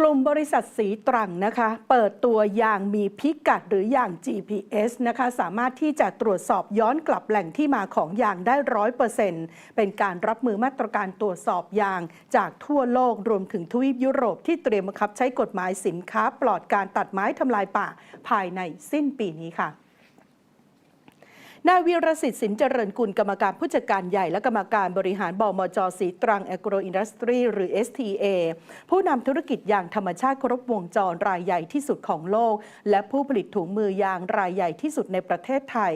กลุ่มบริษัทสีตรังนะคะ เปิดตัวยางมีพิกัดหรือยาง GPS นะคะ สามารถที่จะตรวจสอบย้อนกลับแหล่งที่มาของยางได้ร้อยเปอร์เซ็นต์เป็นการรับมือมาตรการตรวจสอบยางจากทั่วโลกรวมถึงทวีปยุโรปที่เตรียมบังคับใช้กฎหมายสินค้าปลอดการตัดไม้ทำลายป่าภายในสิ้นปีนี้ค่ะ นายวีรสิทธิ์สินเจริญกุลกรรมการผู้จัดการใหญ่และกรรมการบริหารบมจสีตรังแอโกรอินดัสทรีหรือ STA ผู้นำธุรกิจยางธรรมชาติครบวงจรรายใหญ่ที่สุดของโลก และผู้ผลิตถุงมือยางรายใหญ่ที่สุดในประเทศไทย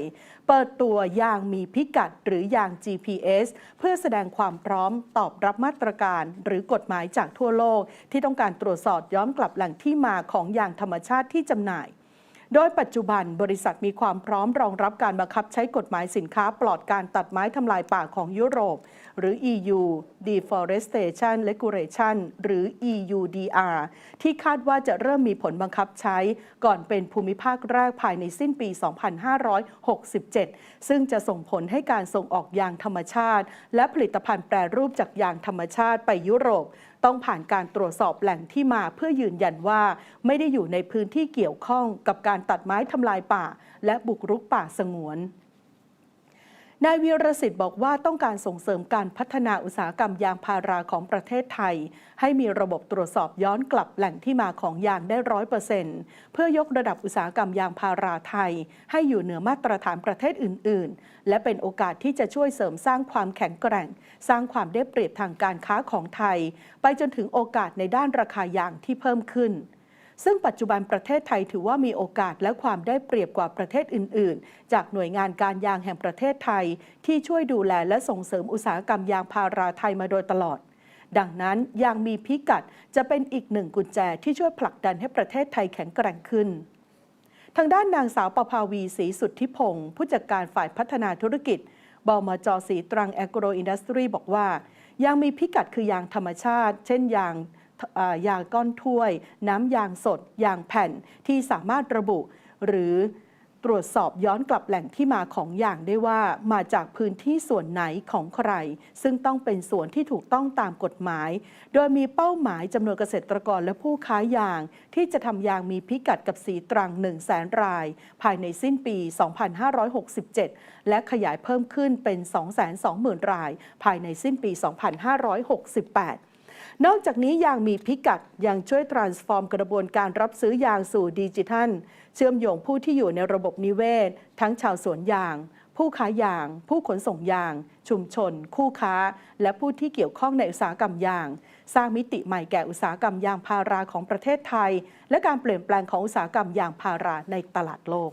เปิดตัวยางมีพิกัดหรือยาง GPS เพื่อแสดงความพร้อมตอบรับมาตรการหรือกฎหมายจากทั่วโลก ที่ต้องการตรวจสอบย้อนกลับแหล่งที่มาของยางธรรมชาติที่จำหน่าย โดยปัจจุบันบริษัทมีความพร้อมรองรับการบังคับใช้กฎหมายสินค้าปลอดการตัดไม้ทำลายป่าของยุโรป หรือ EU Deforestation Regulation หรือ EUDR ที่คาดว่าจะเริ่มมีผลบังคับใช้ก่อนเป็นภูมิภาคแรกภายในสิ้นปี 2567 ซึ่งจะส่งผลให้การส่งออกยางธรรมชาติ และผลิตภัณฑ์แปรรูปจากยางธรรมชาติไปยุโรป ต้องผ่านการตรวจสอบแหล่งที่มาเพื่อยืนยันว่า ไม่ได้อยู่ในพื้นที่เกี่ยวข้องกับการตัดไม้ทำลายป่า และบุกรุกป่าสงวนนายวีรสิทธิ์บอกว่าต้องการส่งเสริมการพัฒนาอุตสาหกรรมยางพาราของประเทศไทย ให้มีระบบตรวจสอบย้อนกลับแหล่งที่มาของยางได้ร้อยเปอร์เซ็นต์เพื่อยกระดับอุตสาหกรรมยางพาราไทย ให้อยู่เหนือมาตรฐานประเทศอื่น ๆ และเป็นโอกาสที่จะช่วยเสริมสร้างความแข็งแกร่ง สร้างความได้เปรียบทางการค้าของไทย ไปจนถึงโอกาสในด้านราคายางที่เพิ่มขึ้น ซึ่งปัจจุบันประเทศไทยถือว่ามีโอกาสและความได้เปรียบกว่าประเทศอื่น ๆ จากหน่วยงานการยางแห่งประเทศไทย ที่ช่วยดูแลและส่งเสริมอุตสาหกรรมยางพาราไทยมาโดยตลอด ดังนั้นยางมีพิกัดจะเป็นอีกหนึ่งกุญแจที่ช่วยผลักดันให้ประเทศไทยแข็งแกร่งขึ้นทางด้านนางสาวประภาวีศรีสุทธิพงศ์ผู้จัดการฝ่ายพัฒนาธุรกิจ บมจสีตรังแอโกรอินดัสทรีบอกว่า ยางมีพิกัดคือยางธรรมชาติ เช่นยาง ยางก้อนถ้วย น้ำยางสด ยางแผ่นที่สามารถระบุ หรือตรวจสอบย้อนกลับแหล่งที่มาของยางได้ว่ามาจากพื้นที่ส่วนไหนของใคร ซึ่งต้องเป็นส่วนที่ถูกต้องตามกฎหมาย โดยมีเป้าหมายจำนวนเกษตรกรและผู้ค้ายาง ที่จะทำยางมีพิกัดกับสีตรัง1 0 0 0 0แสนราย ภายในสิ้นปี 2567 และขยายเพิ่มขึ้นเป็น 220,000 ราย ภายในสิ้นปี 2568 นอกจากนี้ยางมีพิกัดยังช่วย transform กระบวนการรับซื้อยางสู่ดิจิทัล เชื่อมโยงผู้ที่อยู่ในระบบนิเวศ ทั้งชาวสวนยาง ผู้ค้ายาง ผู้ขนส่งยาง ชุมชน คู่ค้า และผู้ที่เกี่ยวข้องในอุตสาหกรรมยาง สร้างมิติใหม่แก่อุตสาหกรรมยางพาราของประเทศไทย และการเปลี่ยนแปลงของอุตสาหกรรมยางพาราในตลาดโลก